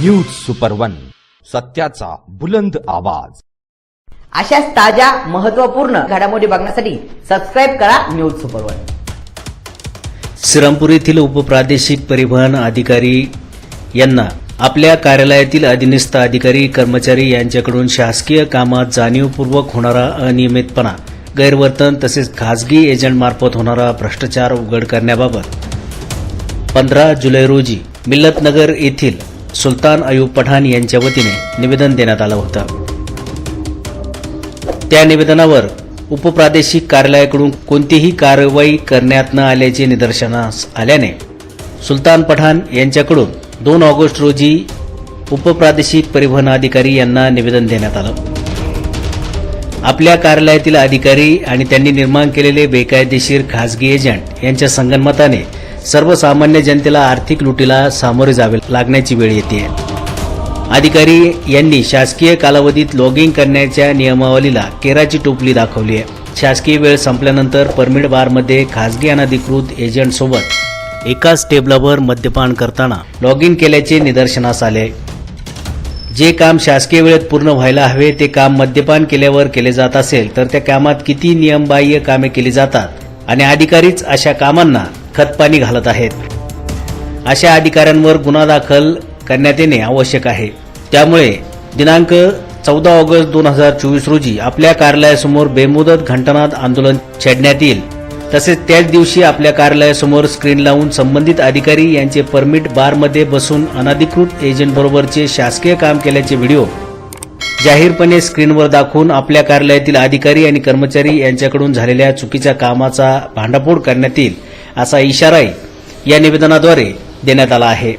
News super one सत्याचा बुलंद आवाज. अशाच ताज्या महत्त्वपूर्ण घडामोडी बघण्यासाठी सबस्क्राईब करा न्यूज सुपर वन श्रीरामपूर येथील उपप्रादेशिक परिवहन अधिकारी यांना आपल्या कार्यालयातील अधीनस्थ अधिकारी कर्मचारी यांच्याकडून शासकीय कामात जाणीवपूर्वक होणारा अनियमितपणा गैरवर्तन तसेच खासगी एजंटमार्फत होणारा भ्रष्टाचार उघड करण्याबाबत पंधरा जुलै रोजी मिल्लतनगर येथील सुलतान अयूब पठाण यांच्या वतीने निवेदन देण्यात आलं होतं. त्या निवेदनावर उपप्रादेशिक कार्यालयाकडून कोणतीही कारवाई करण्यात न आल्याचे निदर्शनास आल्याने सुलतान पठाण यांच्याकडून दोन ऑगस्ट रोजी उपप्रादेशिक परिवहन अधिकारी यांना निवेदन देण्यात आलं. आपल्या कार्यालयातील अधिकारी आणि त्यांनी निर्माण केलेले बेकायदेशीर खासगी एजंट यांच्या संगनमताने सर्वसामान्य जनतेला आर्थिक लुटीला सामोरे जावे लागण्याची वेळ येते. अधिकारी यांनी शासकीय कालावधीत लॉगिंग करण्याच्या नियमावलीला केराची टोपली दाखवली आहे. शासकीय वेळ संपल्यानंतर परमिट बारमध्ये खासगी अनधिकृत एजंटसोबत एकाच टेबलावर मद्यपान करताना लॉगिन केल्याचे निदर्शनास आले. जे काम शासकीय वेळेत पूर्ण व्हायला हवे ते काम मद्यपान केल्यावर केले जात असेल तर त्या कामात किती नियमबाह्य कामे केली जातात? आणि अधिकारीच अशा कामांना खतपाणी घालत आहेत. अशा अधिकाऱ्यांवर गुन्हा दाखल करण्यात येणे आवश्यक आहे. त्यामुळे दिनांक चौदा ऑगस्ट दोन हजार चोवीस रोजी आपल्या कार्यालयासमोर बेमुदत घंटानाद आंदोलन छेडण्यात येईल. तसेच त्याच दिवशी आपल्या कार्यालयासमोर स्क्रीन लावून संबंधित अधिकारी यांचे परमिट बारमध्ये बसून अनधिकृत एजंट बरोबरचे शासकीय काम केल्याचे व्हिडिओ जाहीरपणे स्क्रीनवर दाखवून आपल्या कार्यालयातील अधिकारी आणि कर्मचारी यांच्याकडून झालेल्या चुकीच्या कामाचा भांडाफोड करण्यात येईल. असा इशाराही या निवेदनाद्वारे देण्यात आला आहे.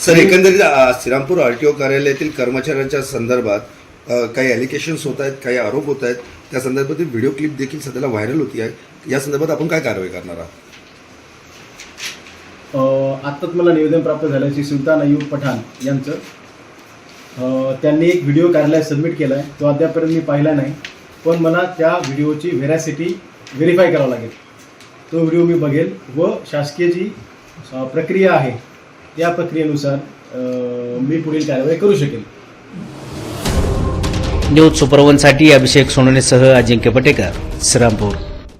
सर एकंदरीत श्रीरामपूर आरटीओ कार्यालयातील कर्मचाऱ्यांच्या संदर्भात काही ॲलिगेशन्स होत आहेत काही आरोप होत आहेत. त्या संदर्भातील व्हिडिओ क्लिप देखील सध्याला व्हायरल होती आहे. या संदर्भात आपण काय कारवाई करणार आहात? अ, आत्ताच मला निवेदन प्राप्त झालं श्री सुलतान अयूब पठाण यांचं. त्यांनी एक व्हिडिओ कार्यालयात सबमिट केला आहे तो अद्यापर्यंत मी पाहिला नाही. पण मला त्या व्हिडिओची व्हेरॅसिटी व्हेरीफाय करावं लागेल. तो व्हिडिओ मी बघेल व शासकीय जी प्रक्रिया आहे त्या प्रक्रियेनुसार मी पुढील कारवाई करू शकेल. न्यूज सुपरवनसाठी अभिषेक सोनवणेसह अजिंक्य पटेकर श्रीरामपूर.